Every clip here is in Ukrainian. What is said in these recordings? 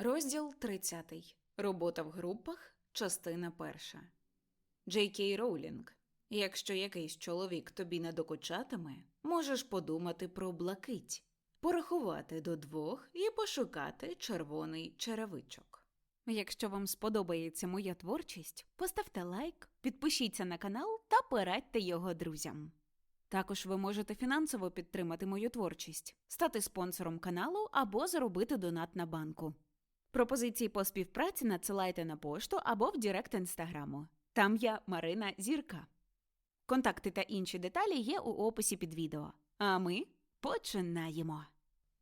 Розділ 30. Робота в групах. Частина перша. Джей Кей Роулінг. Якщо якийсь чоловік тобі не докучатиме, можеш подумати про блакить, порахувати до двох і пошукати червоний черевичок. Якщо вам сподобається моя творчість, поставте лайк, підпишіться на канал та порадьте його друзям. Також ви можете фінансово підтримати мою творчість, стати спонсором каналу або зробити донат на банку. Пропозиції по співпраці надсилайте на пошту або в Директ інстаграму. Там я Марина Зірка. Контакти та інші деталі є у описі під відео. А ми починаємо.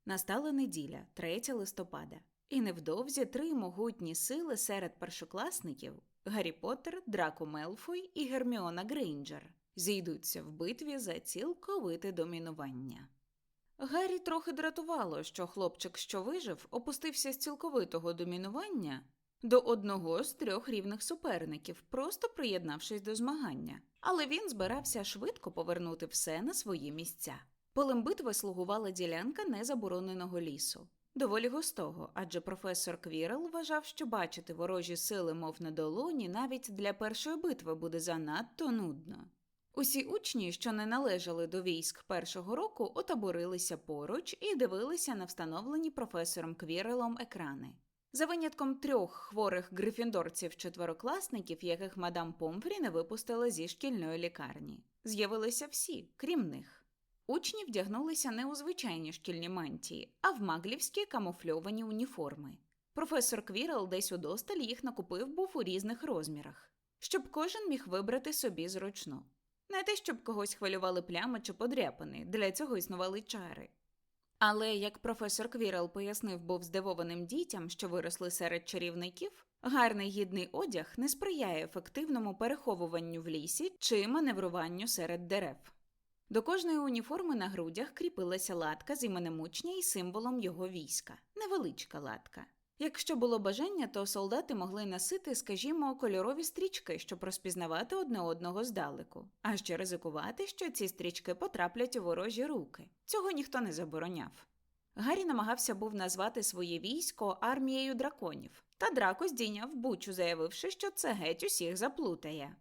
Настала неділя, 3 листопада, і невдовзі три могутні сили серед першокласників Гаррі Поттер, Драко Мелфой і Герміона Грейнджер зійдуться в битві за цілковите домінування. Гаррі трохи дратувало, що хлопчик, що вижив, опустився з цілковитого домінування до одного з трьох рівних суперників, просто приєднавшись до змагання. Але він збирався швидко повернути все на свої місця. Полем битви слугувала ділянка незабороненого лісу. Доволі густого, адже професор Квірел вважав, що бачити ворожі сили, мов на долоні, навіть для першої битви буде занадто нудно. Усі учні, що не належали до військ першого року, отаборилися поруч і дивилися на встановлені професором Квірелом екрани. За винятком трьох хворих грифіндорців-четверокласників, яких мадам Помфрі не випустила зі шкільної лікарні, з'явилися всі, крім них. Учні вдягнулися не у звичайні шкільні мантії, а в маглівські камуфльовані уніформи. Професор Квірел десь удосталь їх накупив був у різних розмірах, щоб кожен міг вибрати собі зручну. Не те, щоб когось хвилювали плями чи подряпини, для цього існували чари. Але, як професор Квірел пояснив був здивованим дітям, що виросли серед чарівників, гарний гідний одяг не сприяє ефективному переховуванню в лісі чи маневруванню серед дерев. До кожної уніформи на грудях кріпилася латка з іменем учня і символом його війська невеличка латка. Якщо було бажання, то солдати могли носити, скажімо, кольорові стрічки, щоб розпізнавати одне одного здалеку, а ще ризикувати, що ці стрічки потраплять у ворожі руки. Цього ніхто не забороняв. Гаррі намагався був назвати своє військо армією драконів, та драко здійняв бучу, заявивши, що це геть усіх заплутає.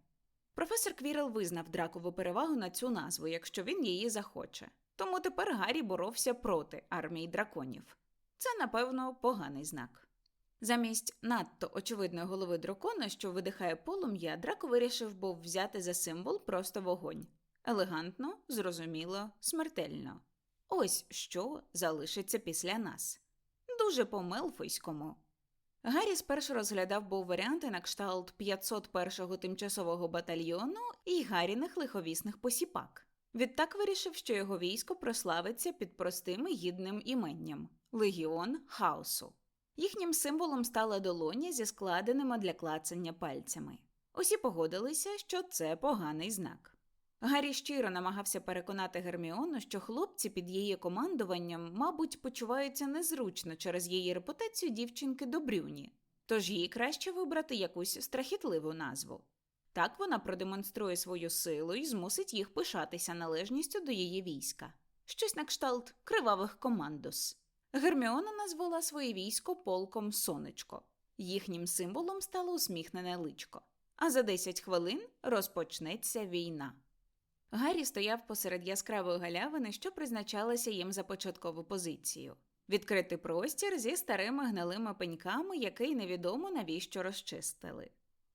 Професор Квірел визнав дракову перевагу на цю назву, якщо він її захоче. Тому тепер Гаррі боровся проти армії драконів. Це, напевно, поганий знак. Замість надто очевидної голови дракона, що видихає полум'я, драко вирішив був взяти за символ просто вогонь. Елегантно, зрозуміло, смертельно. Ось що залишиться після нас. Дуже по-мелфойському. Гаррі спершу розглядав був варіанти на кшталт 501-го тимчасового батальйону і Гаріних лиховісних посіпак. Відтак вирішив, що його військо прославиться під простим і гідним іменням Легіон Хаосу. Їхнім символом стала долоня зі складеними для клацання пальцями. Усі погодилися, що це поганий знак. Гаррі щиро намагався переконати Герміону, що хлопці під її командуванням, мабуть, почуваються незручно через її репутацію дівчинки Добрюні, тож їй краще вибрати якусь страхітливу назву. Так вона продемонструє свою силу і змусить їх пишатися належністю до її війська, щось на кшталт кривавих командос. Герміона назвала своє військо полком Сонечко. Їхнім символом стало усміхнене личко. А за 10 хвилин розпочнеться війна. Гаррі стояв посеред яскравої галявини, що призначалася їм за початкову позицію. Відкритий простір зі старими гнилими пеньками, який невідомо навіщо розчистили.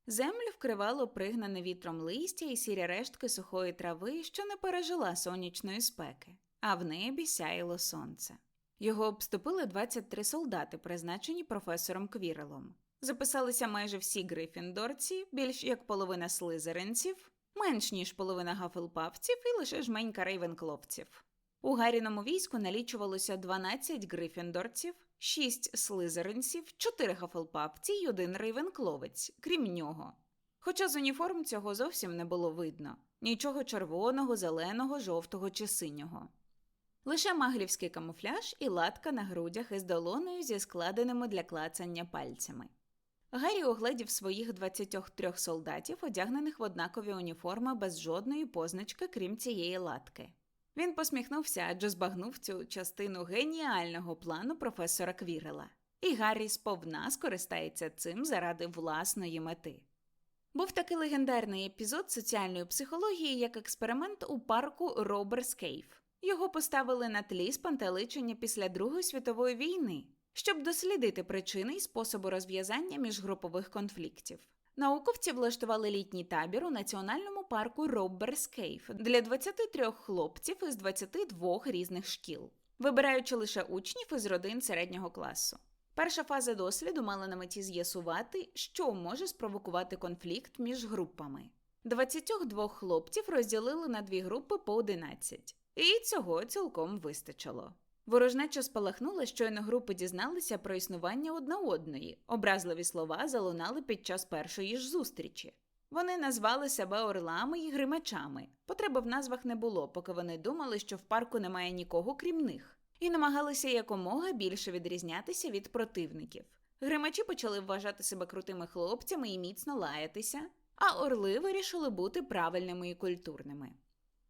Землю вкривало пригнане вітром листя і сірі рештки сухої трави, що не пережила сонячної спеки, а в небі сяїло сонце. Його обступили 23 солдати, призначені професором Квірелом. Записалися майже всі грифіндорці, більш як половина слизеринців, менш ніж половина гафелпавців і лише жменька рейвенкловців. У Гаріному війську налічувалося 12 грифіндорців, 6 слизеринців, 4 гафелпавці й один рейвенкловець, крім нього. Хоча з уніформ цього зовсім не було видно нічого червоного, зеленого, жовтого чи синього. Лише маглівський камуфляж і латка на грудях із долоною зі складеними для клацання пальцями. Гаррі огледів своїх 23 солдатів, одягнених в однакові уніформи без жодної позначки, крім цієї латки. Він посміхнувся, адже збагнув цю частину геніального плану професора Квірела. і Гаррі сповна скористається цим заради власної мети. Був такий легендарний епізод соціальної психології як експеримент у парку Роберс Кейв. Його поставили на тлі спантеличення після Другої світової війни, щоб дослідити причини і способи розв'язання міжгрупових конфліктів. Науковці влаштували літній табір у національному парку Роберс Кейв для 23 хлопців із 22 різних шкіл, вибираючи лише учнів із родин середнього класу. Перша фаза досліду мала на меті з'ясувати, що може спровокувати конфлікт між групами. 22 хлопців розділили на дві групи по 11, і цього цілком вистачило. Ворожнеча спалахнула, щойно групи дізналися про існування одна одної. Образливі слова залунали під час першої ж зустрічі. Вони назвали себе орлами і гримачами. Потреби в назвах не було, поки вони думали, що в парку немає нікого крім них, і намагалися якомога більше відрізнятися від противників. Гримачі почали вважати себе крутими хлопцями і міцно лаятися, а орли вирішили бути правильними і культурними.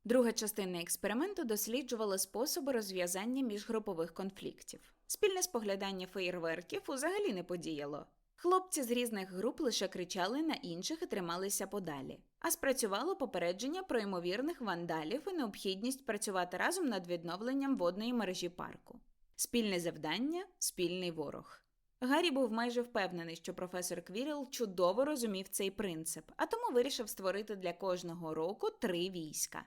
Друга частина експерименту досліджувала способи розв'язання міжгрупових конфліктів. Спільне споглядання феєрверків взагалі не подіяло. Хлопці з різних груп лише кричали на інших і трималися подалі. А спрацювало попередження про ймовірних вандалів і необхідність працювати разом над відновленням водної мережі парку. Спільне завдання спільний ворог. Гаррі був майже впевнений, що професор Квіріл чудово розумів цей принцип, а тому вирішив створити для кожного року три війська.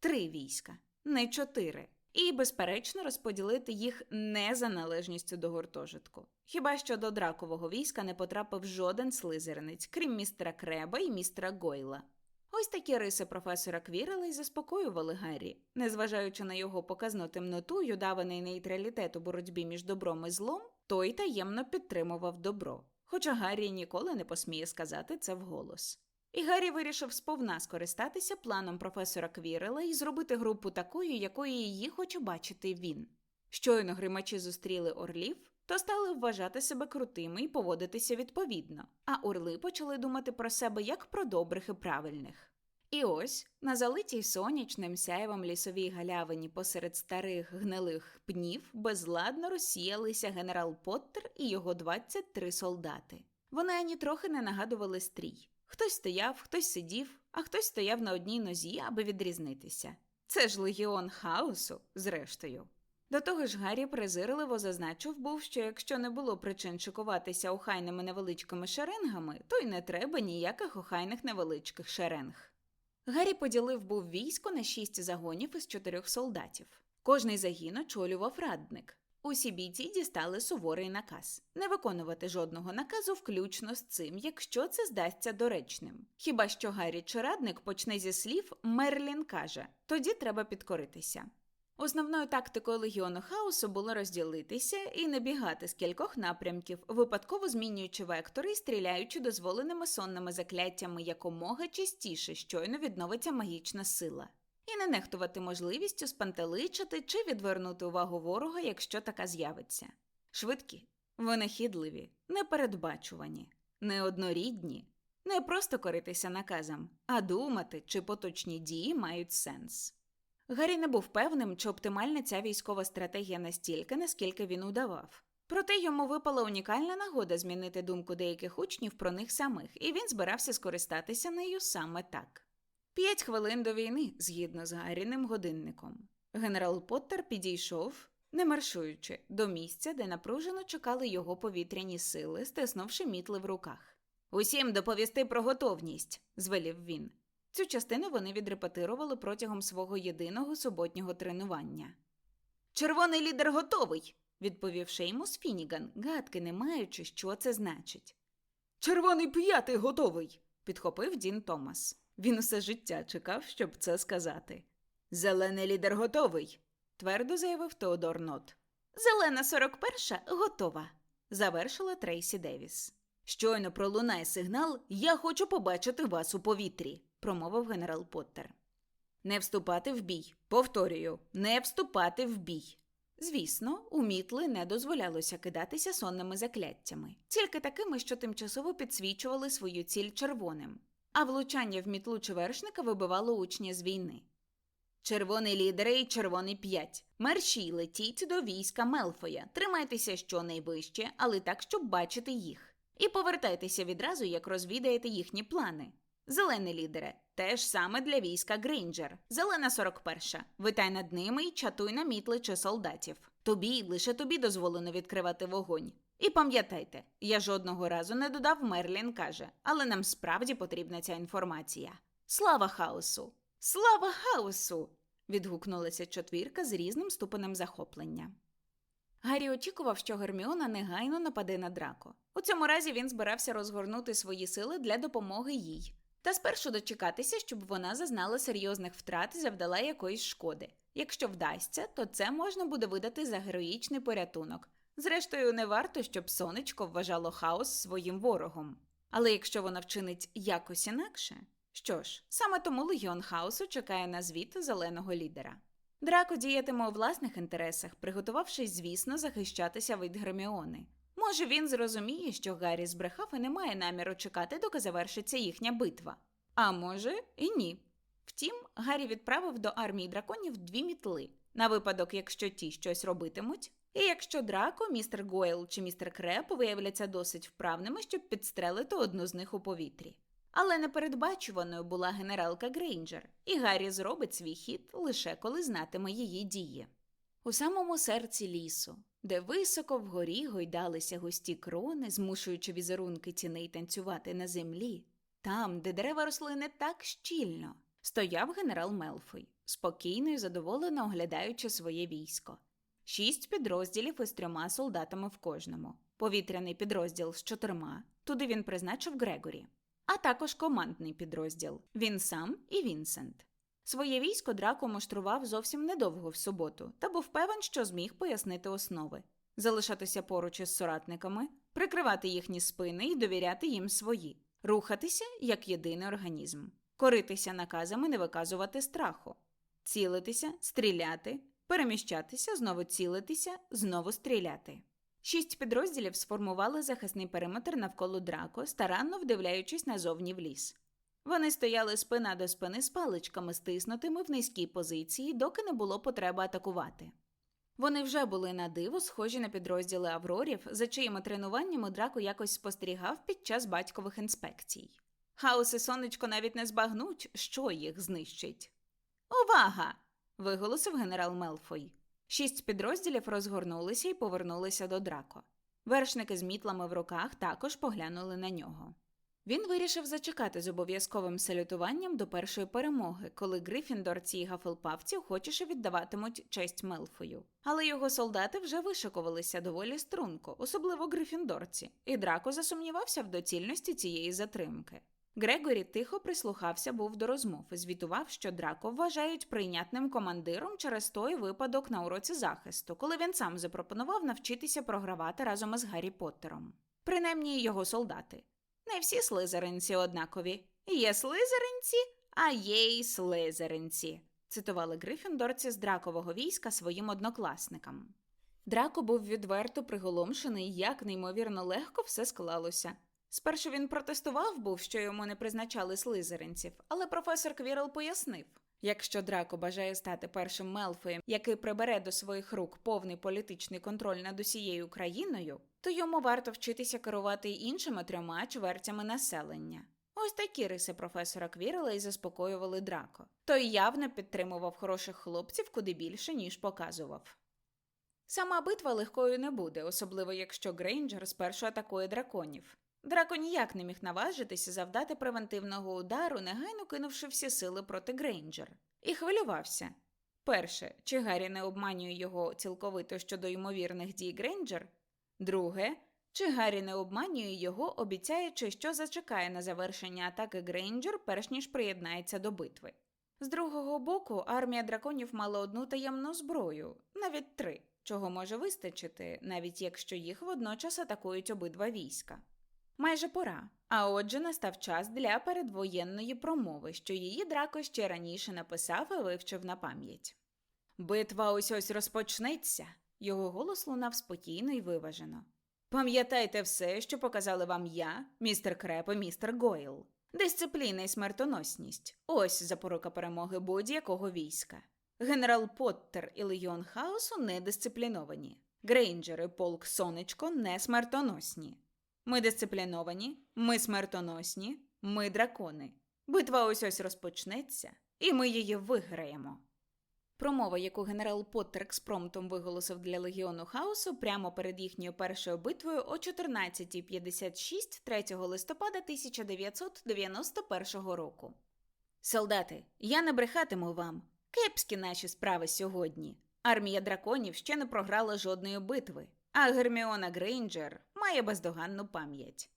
Три війська, не чотири. І, безперечно, розподілити їх не за належністю до гуртожитку. Хіба що до дракового війська не потрапив жоден слизеринець, крім містера Креба і містера Гойла. Ось такі риси професора Квірела й заспокоювали Гаррі, незважаючи на його показну темноту й удаваний нейтралітет у боротьбі між добром і злом, той таємно підтримував добро. Хоча Гаррі ніколи не посміє сказати це вголос. І Гаррі вирішив сповна скористатися планом професора Квірела і зробити групу такою, якою її хоче бачити він. Щойно гримачі зустріли орлів, то стали вважати себе крутими і поводитися відповідно, а орли почали думати про себе як про добрих і правильних. І ось на залитій сонячним сяєвом лісовій галявині посеред старих гнилих пнів безладно розсіялися генерал Поттер і його 23 солдати. Вони ані трохи не нагадували стрій. Хтось стояв, хтось сидів, а хтось стояв на одній нозі, аби відрізнитися. Це ж легіон хаосу, зрештою. До того ж, Гаррі презирливо зазначив був, що якщо не було причин шикуватися охайними невеличкими шеренгами, то й не треба ніяких охайних невеличких шеренг. Гаррі поділив був військо на шість загонів із чотирьох солдатів. Кожний загін очолював радник. Усі бійці дістали суворий наказ не виконувати жодного наказу, включно з цим, якщо це здасться доречним. Хіба що Гаррі чи радник почне зі слів Мерлін каже тоді треба підкоритися. Основною тактикою легіону хаосу було розділитися і не бігати з кількох напрямків, випадково змінюючи вектори і стріляючи дозволеними сонними закляттями якомога частіше, щойно відновиться магічна сила, і не нехтувати можливістю спантеличити чи відвернути увагу ворога, якщо така з'явиться. Швидкі, винахідливі, непередбачувані, неоднорідні, не просто коритися наказам, а думати, чи поточні дії мають сенс. Гаррі не був певним, чи оптимальна ця військова стратегія настільки, наскільки він удавав. Проте йому випала унікальна нагода змінити думку деяких учнів про них самих, і він збирався скористатися нею саме так. П'ять хвилин до війни, згідно з Гарріним годинником. Генерал Поттер підійшов, не маршуючи, до місця, де напружено чекали його повітряні сили, стиснувши мітли в руках. Усім доповісти про готовність, звелів він. Цю частину вони відрепетирували протягом свого єдиного суботнього тренування. Червоний лідер готовий, відповів Шеймус Фініган, гадки не маючи, що це значить. Червоний п'ятий готовий, підхопив Дін Томас. Він усе життя чекав, щоб це сказати. Зелений лідер готовий, твердо заявив Теодор Нот. Зелена 41-ша готова, завершила Трейсі Девіс. Щойно пролунає сигнал, я хочу побачити вас у повітрі, промовив генерал Поттер. Не вступати в бій. Повторюю, не вступати в бій. Звісно, у мітли не дозволялося кидатися сонними закляттями, тільки такими, що тимчасово підсвічували свою ціль червоним, а влучання в мітлу чи вершника вибивало учня з війни. Червоний лідере і червоний п'ять. Мерші летіть до війська Мелфоя. Тримайтеся щонайвище, але так, щоб бачити їх. І повертайтеся відразу, як розвідаєте їхні плани. Зелений лідере, теж саме для війська Грейнджер. Зелена 41. Витай над ними і чатуй на мітли чи солдатів. Тобі, лише тобі дозволено відкривати вогонь. І пам'ятайте, я жодного разу не додав Мерлін каже, але нам справді потрібна ця інформація. Слава хаосу! Слава хаосу! відгукнулася четвірка з різним ступенем захоплення. Гаррі очікував, що Герміона негайно нападе на драко. У цьому разі він збирався розгорнути свої сили для допомоги їй, та спершу дочекатися, щоб вона зазнала серйозних втрат і завдала якоїсь шкоди. Якщо вдасться, то це можна буде видати за героїчний порятунок. Зрештою, не варто, щоб сонечко вважало хаос своїм ворогом. Але якщо вона вчинить якось інакше, що ж, саме тому легіон хаосу чекає на звіт зеленого лідера. Драко діятиме у власних інтересах, приготувавшись, звісно, захищатися від Герміони. Може, він зрозуміє, що Гаррі збрехав і не має наміру чекати, доки завершиться їхня битва. А може, і ні. Втім, Гаррі відправив до армії драконів дві мітли на випадок, якщо ті щось робитимуть, і якщо Драко, містер Гойл чи містер Креп виявляться досить вправними, щоб підстрелити одну з них у повітрі. Але непередбачуваною була генералка Грейнджер, і Гаррі зробить свій хід лише коли знатиме її дії. У самому серці лісу, де високо вгорі гойдалися густі крони, змушуючи візерунки тіней танцювати на землі, там, де дерева росли не так щільно, стояв генерал Мелфой, спокійно і задоволено оглядаючи своє військо. Шість підрозділів із трьома солдатами в кожному, повітряний підрозділ з чотирма, туди він призначив Грегорі, а також командний підрозділ він сам і Вінсент. Своє військо Драко муштрував зовсім недовго в суботу та був певен, що зміг пояснити основи, залишатися поруч із соратниками, прикривати їхні спини і довіряти їм свої, рухатися як єдиний організм, коритися наказами не виказувати страху, цілитися, стріляти, переміщатися, знову цілитися, знову стріляти. Шість підрозділів сформували захисний периметр навколо драко, старанно вдивляючись назовні в ліс. Вони стояли спина до спини з паличками, стиснутими в низькій позиції, доки не було потреби атакувати. Вони вже були на диво схожі на підрозділи Аврорів, за чиїми тренуваннями драко якось спостерігав під час батькових інспекцій. Хаос і сонечко навіть не збагнуть, що їх знищить. Увага! Виголосив генерал Мелфой. Шість підрозділів розгорнулися і повернулися до драко. Вершники з мітлами в руках також поглянули на нього. Він вирішив зачекати з обов'язковим салютуванням до першої перемоги, коли грифіндорці і гафелпавці охочіше віддаватимуть честь Мелфою. Але його солдати вже вишикувалися доволі струнко, особливо грифіндорці, і драко засумнівався в доцільності цієї затримки. Грегорі тихо прислухався був до розмов і звітував, що Драко вважають прийнятним командиром через той випадок на уроці захисту, коли він сам запропонував навчитися програвати разом із Гаррі Поттером. Принаймні його солдати. Не всі слизеринці однакові. Є слизеринці, а є й слизеринці, цитували грифіндорці з дракового війська своїм однокласникам. Драко був відверто приголомшений, як неймовірно легко все склалося. Спершу він протестував був, що йому не призначали слизеринців, але професор Квірл пояснив якщо Драко бажає стати першим Мелфоєм, який прибере до своїх рук повний політичний контроль над усією країною, то йому варто вчитися керувати іншими трьома чвертями населення. Ось такі риси професора Квірла і заспокоювали Драко. Той явно підтримував хороших хлопців куди більше, ніж показував. Сама битва легкою не буде, особливо якщо Грейнджер спершу атакує драконів. Драко ніяк не міг наважитися завдати превентивного удару, негайно кинувши всі сили проти Грейнджер, і хвилювався. Перше, чи Гаррі не обманює його цілковито щодо ймовірних дій Грейнджер? Друге, чи Гаррі не обманює його, обіцяючи, що зачекає на завершення атаки Грейнджер, перш ніж приєднається до битви. З другого боку, армія драконів мала одну таємну зброю, навіть три, чого може вистачити, навіть якщо їх водночас атакують обидва війська. Майже пора, а отже, настав час для передвоєнної промови, що її драко ще раніше написав і вивчив на пам'ять. Битва ось ось розпочнеться. Його голос лунав спокійно і виважено. Пам'ятайте все, що показали вам я, містер Креп і містер Гойл. Дисципліна і смертоносність ось запорука перемоги будь-якого війська. Генерал Поттер і Легіон Хаосу недисципліновані. Грейнджер і полк Сонечко не смертоносні. Ми дисципліновані, ми смертоносні, ми дракони. Битва ось ось розпочнеться, і ми її виграємо. Промова, яку генерал Поттер експромтом виголосив для Легіону Хаосу прямо перед їхньою першою битвою о 14.56 3 листопада 1991 року. Солдати, я не брехатиму вам. Кепські наші справи сьогодні. Армія драконів ще не програла жодної битви, а Герміона Грейнджер має бездоганну пам'ять.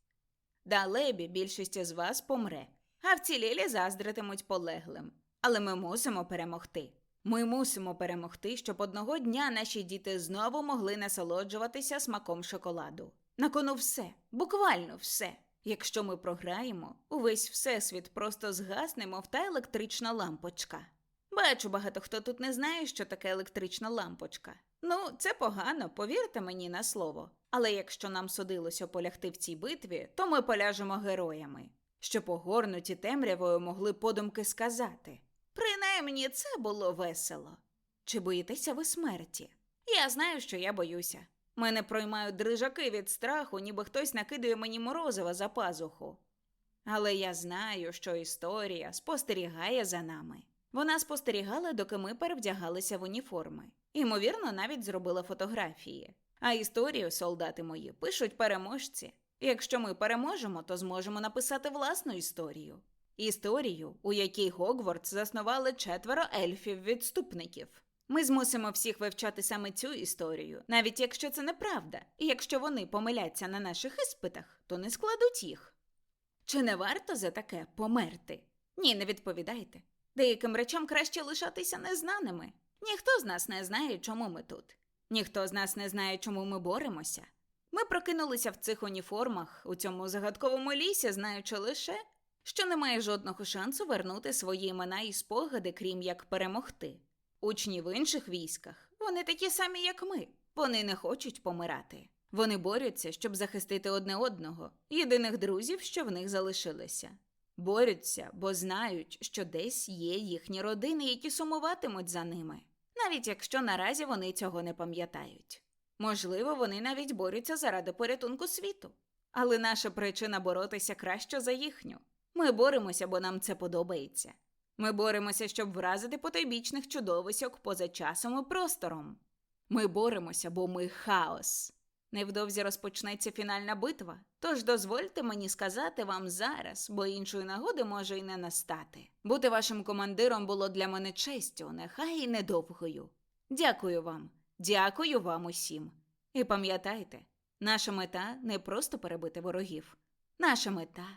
Далебі більшість з вас помре, а вцілілі заздритимуть полеглим. Але ми мусимо перемогти. Ми мусимо перемогти, щоб одного дня наші діти знову могли насолоджуватися смаком шоколаду. На кону все, буквально все. Якщо ми програємо, увесь всесвіт просто згасне, мов та електрична лампочка. Бачу, багато хто тут не знає, що таке електрична лампочка. Ну, це погано, повірте мені на слово. Але якщо нам судилося полягти в цій битві, то ми поляжемо героями, що погорнуті темрявою могли подумки сказати. Принаймні, це було весело. Чи боїтеся ви смерті? Я знаю, що я боюся. Мене проймають дрижаки від страху, ніби хтось накидує мені морозива за пазуху. Але я знаю, що історія спостерігає за нами. Вона спостерігала, доки ми перевдягалися в уніформи. Ймовірно, навіть зробила фотографії. А історію, солдати мої, пишуть переможці. Якщо ми переможемо, то зможемо написати власну історію. Історію, у якій Гогвартс заснували четверо ельфів-відступників. Ми змусимо всіх вивчати саме цю історію, навіть якщо це неправда, і якщо вони помиляться на наших іспитах, то не складуть їх. Чи не варто за таке померти? Ні, не відповідайте. Деяким речам краще лишатися незнаними. Ніхто з нас не знає, чому ми тут. Ніхто з нас не знає, чому ми боремося. Ми прокинулися в цих уніформах у цьому загадковому лісі, знаючи лише, що немає жодного шансу вернути свої імена і спогади, крім як перемогти. Учні в інших військах вони такі самі, як ми. Вони не хочуть помирати. Вони борються, щоб захистити одне одного, єдиних друзів, що в них залишилися. Борються, бо знають, що десь є їхні родини, які сумуватимуть за ними, навіть якщо наразі вони цього не пам'ятають. Можливо, вони навіть борються заради порятунку світу. Але наша причина боротися краще за їхню. Ми боремося, бо нам це подобається. Ми боремося, щоб вразити потойбічних чудовиськок поза часом і простором. Ми боремося, бо ми хаос. Невдовзі розпочнеться фінальна битва, тож дозвольте мені сказати вам зараз, бо іншої нагоди може й не настати. Бути вашим командиром було для мене честю, нехай і недовгою. Дякую вам, дякую вам усім. І пам'ятайте, наша мета не просто перебити ворогів, наша мета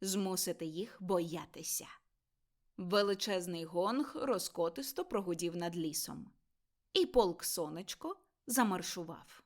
змусити їх боятися. Величезний гонг розкотисто прогудів над лісом, і полк сонечко замаршував.